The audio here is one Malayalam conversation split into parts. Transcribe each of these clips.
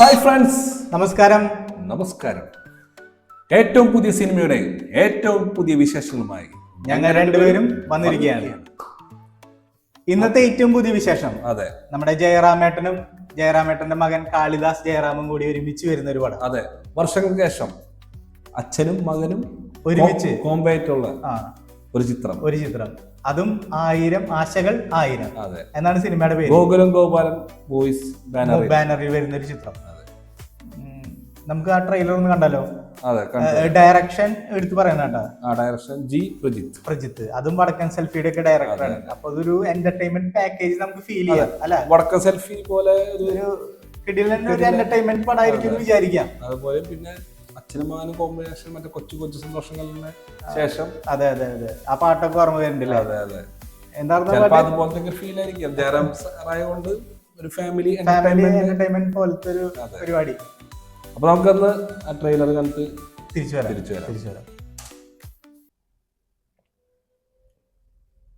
ഹായ് ഫ്രണ്ട്സ് നമസ്കാരം. നമസ്കാരം. ഏറ്റവും പുതിയ സിനിമയുടെ ഏറ്റവും പുതിയ വിശേഷങ്ങളുമായി ഞങ്ങൾ രണ്ടുപേരും വന്നിരിക്കുകയാണ്. ഇന്നത്തെ ഏറ്റവും പുതിയ വിശേഷം. അതെ. നമ്മുടെ ജയറാമേട്ടനും ജയറാമേട്ടന്റെ മകൻ കാളിദാസ് ജയറാമും കൂടി ഒരുമിച്ച് വരുന്ന ഒരു പടം. അതെ. വർഷങ്ങൾക്ക് ശേഷം അച്ഛനും മകനും ഒരുമിച്ച്. കോമ്പായിട്ടുള്ള ഒരു ചിത്രം. ഒരു ചിത്രം. അതും ആയിരം ആശകൾ ആയിരം. അതെ. എന്നാണ് സിനിമയുടെ പേര്. ഗോകുലം ഗോപാലൻ വോയിസ് ബാനറിൽ. ബാനറിൽ വരുന്ന ഒരു ചിത്രം. നമുക്ക് ആ ട്രെയിലർ ഒന്ന് കണ്ടല്ലോ. ഡയറക്ഷൻ എടുത്തു പറയുന്ന ആ ഡയറക്ഷൻ ജി പ്രജിത്ത്. പ്രജിത്ത്. അതും വടക്കൻ സെൽഫിയുടെ ഒക്കെ ഡയറക്ടറാണ് അപ്പൊ അതൊരു എന്റർടൈൻമെന്റ് പാക്കേജ് നമുക്ക് ഫീൽ ചെയ്യാം അല്ല? വടക്കൻ സെൽഫി പോലെ ഒരു കിടിലൻ ഒരു എന്റർടൈൻമെന്റ് പടമായിരിക്കും വിചാരിക്കാം. അതുപോലെ പിന്നെ അച്ഛനും മകനും കോമ്പിനേഷൻ മറ്റേ കൊച്ചു കൊച്ചു സന്തോഷങ്ങളുടെ ശേഷം. അതെ അതെ അതെ. ആ പാട്ടൊക്കെ ഓർമ്മ വരുന്നുണ്ടല്ലേ അതെ അതെ. അതുപോലത്തെ ഫീൽ ആയിരിക്കും. ഒരു ഫാമിലി എന്റർടൈൻമെന്റ് പോലത്തെ ഒരു പരിപാടി. അപ്പൊ നമുക്കന്ന് ആ ട്രെയിലർ കണ്ടിട്ട് തിരിച്ചു വരാം. തിരിച്ചു വരാം. തിരിച്ചു വരാം.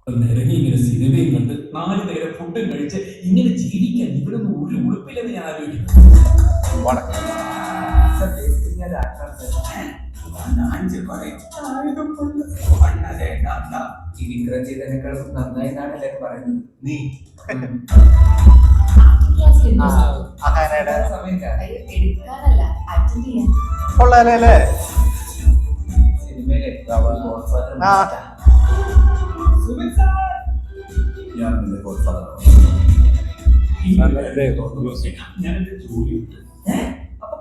നിരങ്ങി ഇങ്ങനെ സിനിമയും കണ്ട് നാല് നേരം ഫുഡും കഴിച്ച് ഇങ്ങനെ ജീവിക്കാൻ ഇവിടെ ഒരു ഉടുപ്പില്ലെന്ന് ഞാൻ ആലോചിക്കുന്നു. വടക്കം ഇതിനേക്കാളും നന്നായിട്ടാണ് എല്ലാവരും പറയുന്നത്. നീ. കൊള്ളാലേ സിനിമയിലെ. ഞാൻ നിന്റെ godfather ആണ്. ഈ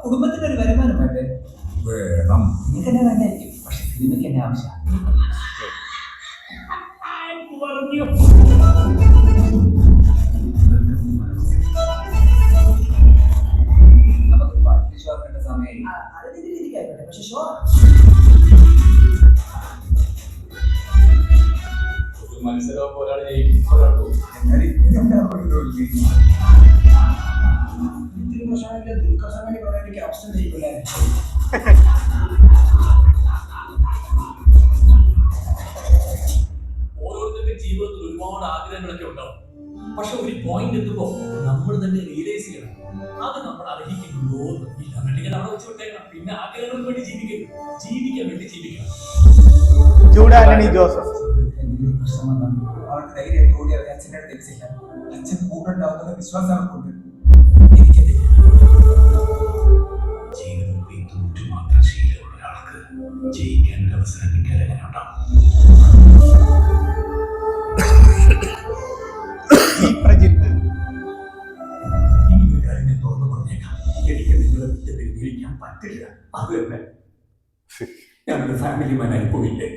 കുടുംബത്തിന് ഒരു വരുമാനം വേണ്ടേ വേണം നിങ്ങൾക്ക് വേണ്ടായിരിക്കും പക്ഷെ സിനിമയ്ക്ക് എന്നെ ആവശ്യം നമുക്ക് ഒരാൾ തോക്കും അവസ്ഥ ജയിക്കില്ലേ ഓരോരുത്തരുടെ ജീവിതത്തിൽ ഒരുപാട് ആഗ്രഹങ്ങളൊക്കെ ഉണ്ടാവും. പക്ഷെ ഒരു പോയിന്റ് എത്തുമ്പോ നമ്മൾ തന്നെ റിയലൈസ് ചെയ്യണം അത് നമ്മൾ അർഹിക്കുന്നുണ്ടോ. ഇല്ല എന്നുണ്ടെങ്കിൽ അവിടെ വെച്ച് പിന്നെ ആഗ്രഹങ്ങൾക്ക് വേണ്ടി ജീവിക്കരുത് ജീവിക്കാൻ വേണ്ടി ജീവിക്കണം. ജൂഡ് ആന്റണി ജോസഫ്. അച്ഛന്റെ അടുത്ത് ചെയ്യാം അച്ഛൻ കൂടെ ഉണ്ടാവുന്ന വിശ്വാസം അവർക്കുണ്ട് എനിക്കതില്ല ജീവിതത്തിൽ തോറ്റു മാത്രം ശീലമുള്ള ഒരാൾക്ക് ജയിക്കാൻ അവസരം കിട്ടിയാൽ എങ്ങനെ ഉണ്ടാവും. എനിക്ക് പറ്റില്ല. അത് തന്നെ. ഞാനൊരു ഫാമിലി മാനായി പോയില്ലേ?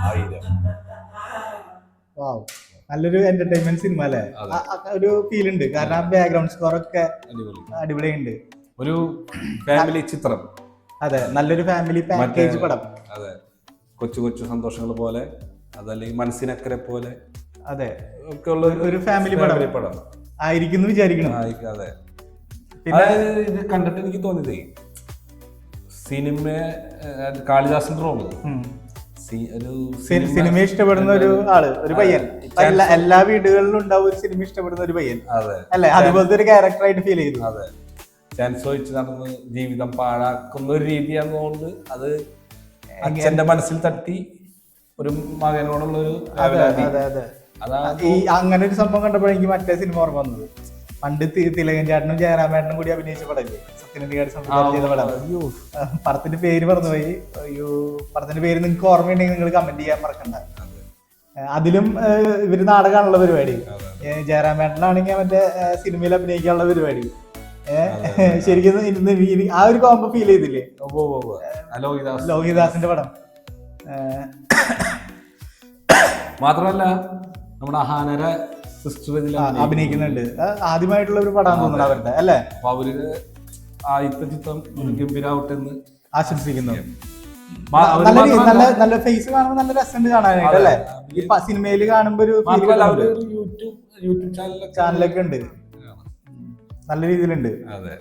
ആയിരം. നല്ലൊരു എന്റർടൈൻമെന്റ് സിനിമ അല്ലേ? ഒരു ഫീൽ ഉണ്ട്. കാരണം ബാക്ക്ഗ്രൗണ്ട് സ്കോർ ഒക്കെ അടിപൊളിയുണ്ട് ഒരു ഫാമിലി ചിത്രം. അതെ നല്ലൊരു ഫാമിലി പാക്കേജ് പടം. അതെ കൊച്ചു കൊച്ചു സന്തോഷങ്ങൾ പോലെ അതല്ലെങ്കിൽ മനസ്സിനക്കരെ പോലെ അതെ. ഒക്കെ ഉള്ള ഒരു- ഫാമിലി പടം. പടം. ആയിരിക്കും എന്ന് വിചാരിക്കണം അതെ. പിന്നെ ഇത് കണ്ടിട്ട് എനിക്ക് തോന്നിയതേ സിനിമ കാളിദാസൻ കാളിദാസന്റെ റോൾ സിനിമ ഇഷ്ടപ്പെടുന്ന ഒരു ആൾ ഒരു പയ്യൻ. എല്ലാ വീടുകളിലും ഉണ്ടാവും ഒരു സിനിമ ഇഷ്ടപ്പെടുന്ന ഒരു പയ്യൻ. അല്ലെ? അതുപോലത്തെ ഒരു ക്യാരക്ടറായിട്ട് ഫീൽ ചെയ്യുന്നു. അതെ. ചാൻസ് വെച്ച് നടന്ന് ജീവിതം പാഴാക്കുന്ന ഒരു രീതിയാണെന്നുകൊണ്ട് അത് അച്ഛന്റെ മനസ്സിൽ തട്ടി ഒരു മകനോടുള്ള ഒരു ഈ അങ്ങനെ ഒരു സംഭവം കണ്ടപ്പോഴെനിക്ക് മറ്റേ സിനിമ ഓർമ്മ വന്നത്. പണ്ട് തിലകൻ ചേട്ടനും ജയറാമേട്ടനും കൂടി അഭിനയിച്ച പടല്ലേ സത്യനന്ദിക്കാട് സംവിധാനം ചെയ്ത പടം. അയ്യോ. പടത്തിന്റെ പേര് പോയി അയ്യോ പടത്തിന്റെ പേര് നിങ്ങൾക്ക് ഓർമ്മയുണ്ടെങ്കിൽ നിങ്ങൾ കമന്റ് ചെയ്യാൻ മറക്കണ്ട. അതിലും ഇവർ നാടകമാണുള്ള പരിപാടി. ജയറാമേട്ടനാണെങ്കിൽ മറ്റേ സിനിമയിൽ അഭിനയിക്കാനുള്ള പരിപാടി. ശരിക്കും ഇന്ന് ആ ഒരു കോമ്പോ ഫീൽ ചെയ്തില്ലേ? ലോഹിദാസിന്റെ പടം. മാത്രമല്ല നമ്മുടെ അഹാനര സിസ്റ്റർ അഭിനയിക്കുന്നുണ്ട്. ആദ്യമായിട്ടുള്ള ഒരു പടം തോന്നുന്നുണ്ട് അവരുടെ അല്ലേ? അവർ ആദ്യത്തെ ചിത്രം ഗംഭീര ഗംഭീരാവട്ടെ എന്ന് ആശംസിക്കുന്നു. നല്ല നല്ല നല്ല ഫേസ് കാണുമ്പോൾ നല്ല രസമുണ്ട് കാണാനായിട്ട് അല്ലേ? ഈ സിനിമയിൽ കാണുമ്പോ ഒരു യൂട്യൂബ് യൂട്യൂബ് ചാനലൊക്കെ ഉണ്ട്. നല്ല രീതിയിലുണ്ട്. അതെ.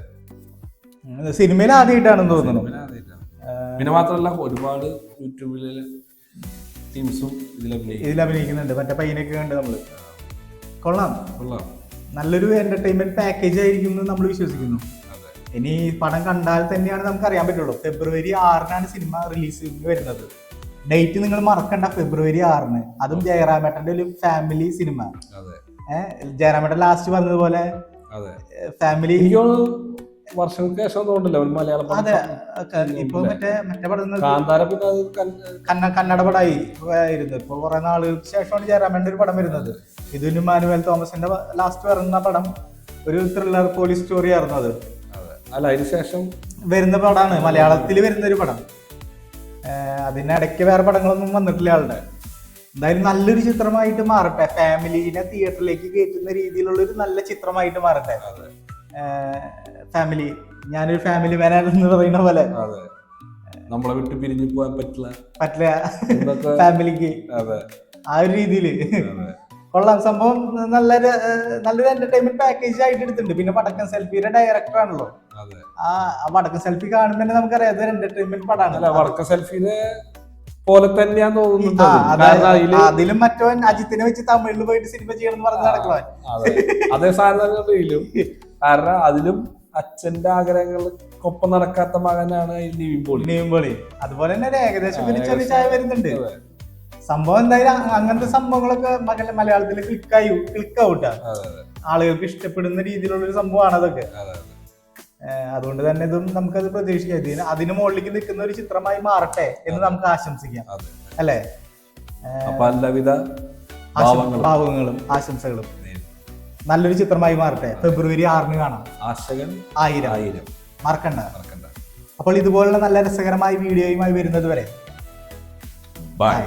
സിനിമയിൽ ആദ്യമായിട്ടാണെന്ന് തോന്നുന്നു. പിന്നെ. മാത്രമല്ല ഒരുപാട് യൂട്യൂബിലെ ടീംസും ഇതിൽ അഭിനയിക്കും. ഇതിൽ അഭിനയിക്കുന്നുണ്ട്. മറ്റേ പയ്യനൊക്കെ കണ്ട് നമ്മൾ. കൊള്ളാം. കൊള്ളാം. നല്ലൊരു എന്റർടൈൻമെന്റ് പാക്കേജ് ആയിരിക്കും നമ്മൾ വിശ്വസിക്കുന്നു. ഇനി ഈ പടം കണ്ടാൽ തന്നെയാണ് നമുക്ക് അറിയാൻ പറ്റുള്ളൂ. ഫെബ്രുവരി ആറിനാണ് സിനിമ റിലീസ് വരുന്നത്. ഡേറ്റ് നിങ്ങൾ മറക്കണ്ട ഫെബ്രുവരി ആറിന്. അതും ജയറാമേട്ടന്റെ ഒരു ഫാമിലി സിനിമ ജയറാമേട്ടൻ ലാസ്റ്റ് പറഞ്ഞതുപോലെ ഫാമിലി വർഷങ്ങൾക്ക് ശേഷം തോന്നില്ല ഒരു മലയാള അതെ ഇപ്പൊ മറ്റേ മറ്റേ പടം കന്ന കന്നഡ പടമായി ആയിരുന്നു. ഇപ്പൊ കുറെ നാളുകൾക്ക് ശേഷമാണ് ജയറാമേട്ടൻ ഒരു പടം വരുന്നത്. ഇതിന് മാനുവൽ തോമസിന്റെ ലാസ്റ്റ് വരുന്ന പടം. ഒരു ത്രില്ലർ പോലീസ് സ്റ്റോറി ആയിരുന്നു അതെ. അല്ല അതിനുശേഷം വരുന്ന പടമാണ് മലയാളത്തിൽ വരുന്ന ഒരു പടം അതിനിടയ്ക്ക് വേറെ പടങ്ങളൊന്നും വന്നിട്ടില്ല ആളുടെ. എന്തായാലും നല്ലൊരു ചിത്രമായിട്ട് മാറട്ടെ. ഫാമിലിനെ തിയേറ്ററിലേക്ക് കയറ്റുന്ന രീതിയിലുള്ള ഒരു നല്ല ചിത്രമായിട്ട് മാറട്ടെ. ഫാമിലി. ഞാനൊരു ഫാമിലി മാനാണെന്ന് പറയുന്ന പോലെ. നമ്മളെ വിട്ട് പിരിഞ്ഞു പോകാൻ പറ്റില്ല. പറ്റില്ല. ഫാമിലിക്ക്. ആ ഒരു രീതിയിൽ. കൊള്ളാം. സംഭവം നല്ലൊരു നല്ലൊരു എന്റർടൈൻമെന്റ് പാക്കേജ് ആയിട്ട് എടുത്തിട്ടുണ്ട്. പിന്നെ പടക്കം സെൽഫിയുടെ ഡയറക്ടർ ആണല്ലോ. ആ വടക്ക സെൽഫി കാണുമ്പോൾ തന്നെ നമുക്കറിയാം അതൊരു എന്റർടൈൻമെന്റ് പടമാണ്. വടക്ക സെൽഫിനെ പോലെ തന്നെയാന്ന് തോന്നുന്നുണ്ട് അതിൽ. മറ്റവൻ അജിത്തിനെ വെച്ച് തമിഴിൽ പോയിട്ട് സിനിമ ചെയ്യണം എന്ന് പറഞ്ഞ് നടക്കുവാൻ. അതെ. സാധനം കാരണം അതിലും അച്ഛന്റെ ആഗ്രഹങ്ങൾക്കൊപ്പം നടക്കാത്ത മകനാണ് ഈ നിവിൻ പോളി. അതുപോലെ തന്നെ ഒരു ഏകദേശം ഒരു ചെറിയ ചായ വരുന്നുണ്ട്. സംഭവം എന്തായാലും അങ്ങനത്തെ സംഭവങ്ങളൊക്കെ മകളെ മലയാളത്തിൽ ക്ലിക്കായി ക്ലിക്ക് ഔട്ടാ ആളുകൾക്ക് ഇഷ്ടപ്പെടുന്ന രീതിയിലുള്ള ഒരു സംഭവമാണ് അതൊക്കെ. അതുകൊണ്ട് തന്നെ ഇതും നമുക്കത് പ്രതീക്ഷിക്കാം. ഇതിന് അതിന് മുകളിലേക്ക് നിൽക്കുന്ന ഒരു ചിത്രമായി മാറട്ടെ എന്ന് നമുക്ക് ആശംസിക്കാം. അല്ലേ? അപ്പൊ എല്ലാവിധ ആശം- ഭാവങ്ങളും ആശംസകളും. നല്ലൊരു ചിത്രമായി മാറട്ടെ. ഫെബ്രുവരി ആറിന് കാണാം. ആശകൻ ആയിരം. ആയിരം. മറക്കണ്ട. മറക്കണ്ട. അപ്പോൾ ഇതുപോലുള്ള നല്ല രസകരമായ വീഡിയോയുമായി വരുന്നത് വരെ. ബൈ.